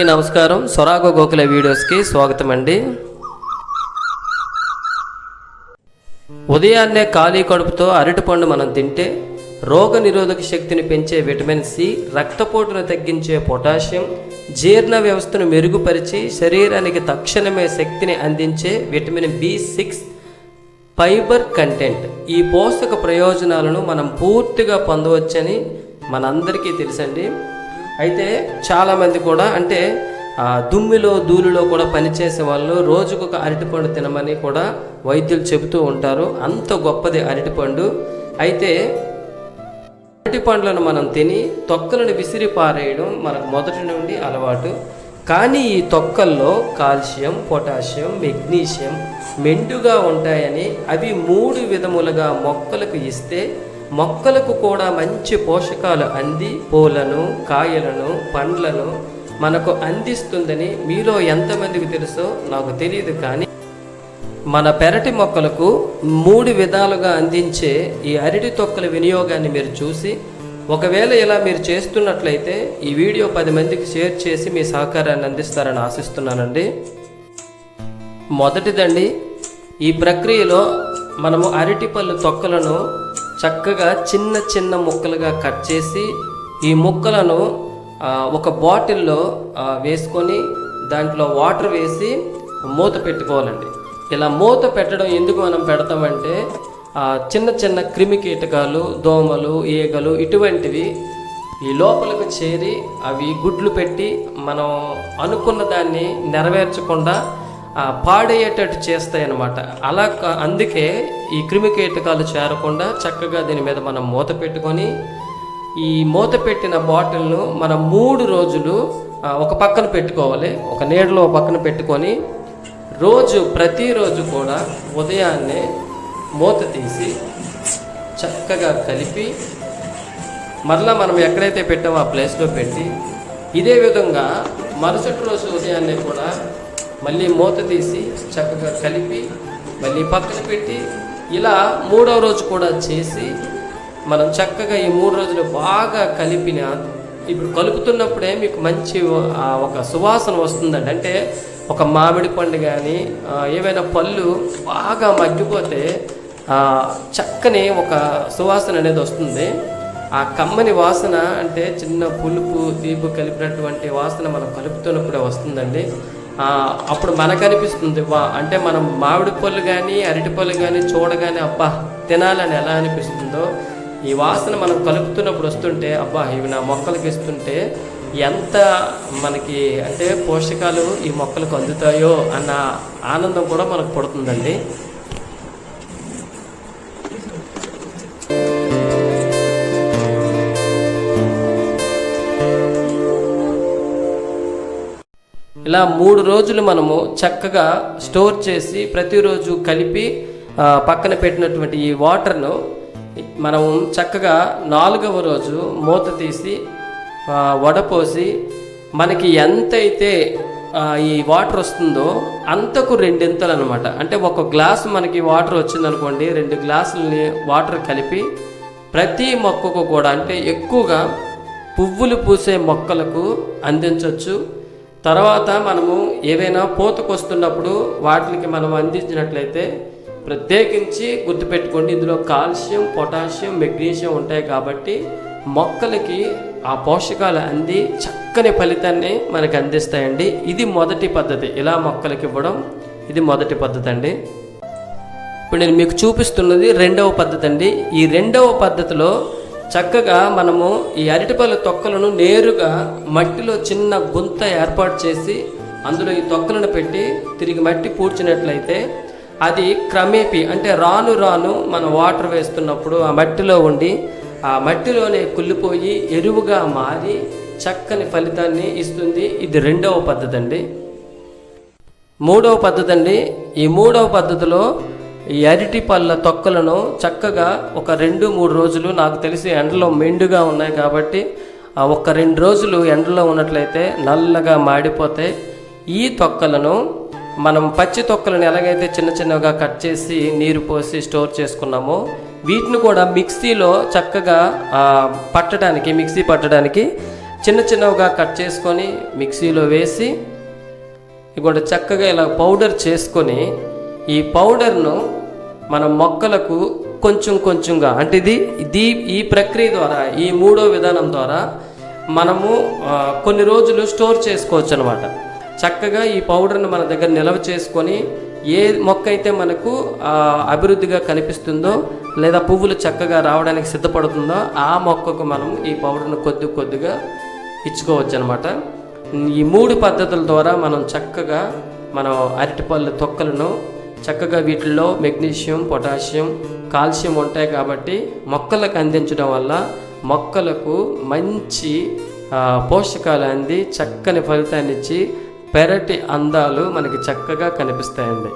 అందరికీ నమస్కారం. సొరాగో గోకుల వీడియోస్కి స్వాగతం అండి ఉదయాన్నే ఖాళీ కడుపుతో అరటిపండు మనం తింటే రోగ నిరోధక శక్తిని పెంచే విటమిన్ సి రక్తపోటును తగ్గించే పొటాషియం జీర్ణ వ్యవస్థను మెరుగుపరిచి శరీరానికి తక్షణమే శక్తిని అందించే vitamin B six fibre content. ఈ పోషక ప్రయోజనాలను మనం పూర్తిగా పొందవచ్చని మనందరికీ తెలుసండి. అయితే చాలామంది కూడా అంటే దుమ్మిలో ధూళిలో కూడా పనిచేసే వాళ్ళు రోజుకు ఒక అరటిపండు తినమని కూడా వైద్యులు చెబుతూ ఉంటారు. అంత గొప్పది అరటిపండు. అయితే అరటిపండ్లను మనం తిని తొక్కలను విసిరి పారేయడం మనకు మొదటి నుండి అలవాటు. కానీ ఈ తొక్కల్లో కాల్షియం పొటాషియం మెగ్నీషియం మెండుగా ఉంటాయని అవి మూడు విధములుగా మొక్కలకు ఇస్తే మొక్కలకు కూడా మంచి పోషకాలు అంది. పూలను కాయలను పండ్లను మనకు అందిస్తుందని మీలో ఎంతమందికి తెలుసో నాకు తెలియదు కానీ మన పెరటి మొక్కలకు మూడు విధాలుగా అందించే ఈ అరటి తొక్కల వినియోగాన్ని మీరు చూసి ఒకవేళ ఇలా మీరు చేస్తున్నట్లయితే ఈ వీడియో పది మందికి షేర్ చేసి మీ సహకారాన్ని అందిస్తారని ఆశిస్తున్నానండి. మొదటిదండి ఈ ప్రక్రియలో మనము అరటిపళ్ళు తొక్కలను చక్కగా చిన్న చిన్న ముక్కలుగా కట్ చేసి ఈ ముక్కలను ఒక బాటిల్లో వేసుకొని దాంట్లో వాటర్ వేసి మూత పెట్టుకోవాలండి. ఇలా మూత పెట్టడం ఎందుకు మనం పెడతామంటే చిన్న చిన్న క్రిమి కీటకాలు దోమలు ఈగలు ఇటువంటివి ఈ లోపలికి చేరి అవి గుడ్లు పెట్టి మనం అనుకున్న దాన్ని నెరవేర్చకుండా పాడయ్యేటట్టు చేస్తాయి అన్నమాట అలా అందుకే ఈ క్రిమి కీటకాలు చేరకుండా చక్కగా దీని మీద మనం మూత పెట్టుకొని ఈ మూత పెట్టిన బాటిల్ను మనం మూడు రోజులు ఒక పక్కన పెట్టుకోవాలి. ఒక నీడలో ఒక పక్కన పెట్టుకొని రోజు ప్రతిరోజు కూడా ఉదయాన్నే మూత తీసి చక్కగా కలిపి మరలా మనం ఎక్కడైతే పెట్టామో ఆ ప్లేస్లో పెట్టి ఇదే విధంగా మరుసటి రోజు ఉదయాన్నే కూడా మళ్ళీ మూత తీసి చక్కగా కలిపి మళ్ళీ పక్కన పెట్టి ఇలా మూడవ రోజు కూడా చేసి మనం చక్కగా ఈ మూడు రోజులు బాగా కలిపిన ఇప్పుడు కలుపుతున్నప్పుడే మీకు మంచి ఒక సువాసన వస్తుందండి. అంటే ఒక మామిడి పండు కానీ ఏవైనా పళ్ళు బాగా మగ్గిపోతే చక్కని ఒక సువాసన అనేది వస్తుంది. ఆ కమ్మని వాసన అంటే చిన్న పులుపు తీపి కలిపినటువంటి వాసన మనం కలుపుతున్నప్పుడే వస్తుందండి. అప్పుడు మనకు అనిపిస్తుంది వా అంటే మనం మామిడి పళ్ళు కానీ అరటి పళ్ళు కానీ చూడగానే అబ్బా తినాలని ఎలా అనిపిస్తుందో ఈ వాసన మనం కలుపుతున్నప్పుడు వస్తుంటే అబ్బా ఇవి నా మొక్కలకి ఇస్తుంటే ఎంత మనకి అంటే పోషకాలు ఈ మొక్కలకు అందుతాయో అన్న ఆనందం కూడా మనకు పడుతుందండి. ఇలా మూడు రోజులు మనము చక్కగా స్టోర్ చేసి ప్రతిరోజు కలిపి పక్కన పెట్టినటువంటి ఈ వాటర్ను మనం చక్కగా నాలుగవ రోజు మూత తీసి వడపోసి మనకి ఎంతైతే ఈ వాటర్ వస్తుందో అంతకు రెండింతలు అనమాట అంటే ఒక గ్లాస్ మనకి వాటర్ వచ్చిందనుకోండి రెండు గ్లాసులని వాటర్ కలిపి ప్రతి మొక్కకు కూడా అంటే ఎక్కువగా పువ్వులు పూసే మొక్కలకు అందించవచ్చు తర్వాత మనము ఏవైనా పూతకొస్తున్నప్పుడు వాటికి మనం అందించినట్లయితే ప్రత్యేకించి గుర్తుపెట్టుకోండి ఇందులో కాల్షియం పొటాషియం మెగ్నీషియం ఉంటాయి కాబట్టి మొక్కలకి ఆ పోషకాలు అంది చక్కని ఫలితాన్ని మనకు అందిస్తాయండి. ఇది మొదటి పద్ధతి. ఇలా మొక్కలకి ఇవ్వడం ఇది మొదటి పద్ధతి అండి ఇప్పుడు నేను మీకు చూపిస్తున్నది రెండవ పద్ధతి అండి ఈ రెండవ పద్ధతిలో చక్కగా మనము ఈ అరటిపళ్ళ తొక్కలను నేరుగా మట్టిలో చిన్న గుంత ఏర్పాటు చేసి అందులో ఈ తొక్కలను పెట్టి తిరిగి మట్టి పూడ్చినట్లయితే అది క్రమేపీ అంటే రాను రాను మనం వాటర్ వేస్తున్నప్పుడు ఆ మట్టిలో ఉండి ఆ మట్టిలోనే కుళ్ళిపోయి ఎరువుగా మారి చక్కని ఫలితాన్ని ఇస్తుంది. ఇది రెండవ పద్ధతి అండి. మూడవ పద్ధతి అండి. ఈ మూడవ పద్ధతిలో ఈ అరటి పళ్ళ తొక్కలను చక్కగా ఒక రెండు మూడు రోజులు నాకు తెలిసి ఎండలో మెండుగా ఉన్నాయి కాబట్టి ఆ ఒక రెండు రోజులు ఎండలో ఉన్నట్లయితే నల్లగా మాడిపోతే ఈ తొక్కలను మనం పచ్చి తొక్కలను ఎలాగైతే చిన్న చిన్నగా కట్ చేసి నీరు పోసి స్టోర్ చేసుకున్నామో వీటిని కూడా మిక్సీలో చక్కగా పట్టడానికి మిక్సీ పట్టడానికి చిన్న చిన్నవిగా కట్ చేసుకొని మిక్సీలో వేసి ఇంకోటి చక్కగా ఇలా పౌడర్ చేసుకొని ఈ పౌడర్ను మన మొక్కలకు కొంచెం కొంచెంగా అంటే ఇది ఇది ఈ ప్రక్రియ ద్వారా ఈ మూడో విధానం ద్వారా మనము కొన్ని రోజులు స్టోర్ చేసుకోవచ్చు అనమాట చక్కగా ఈ పౌడర్ను మన దగ్గర నిల్వ చేసుకొని ఏ మొక్క అయితే మనకు అభివృద్ధిగా కనిపిస్తుందో లేదా పువ్వులు చక్కగా రావడానికి సిద్ధపడుతుందో ఆ మొక్కకు మనం ఈ పౌడర్ను కొద్ది కొద్దిగా ఇచ్చుకోవచ్చు అనమాట ఈ మూడు పద్ధతుల ద్వారా మనం చక్కగా మనం అరటిపళ్ళు తొక్కలను చక్కగా వీటిల్లో మెగ్నీషియం పొటాషియం కాల్షియం ఉంటాయి కాబట్టి మొక్కలకు అందించడం వల్ల మొక్కలకు మంచి పోషకాలు అంది చక్కని ఫలితాన్ని ఇచ్చి పెరటి అందాలు మనకి చక్కగా కనిపిస్తాయండి.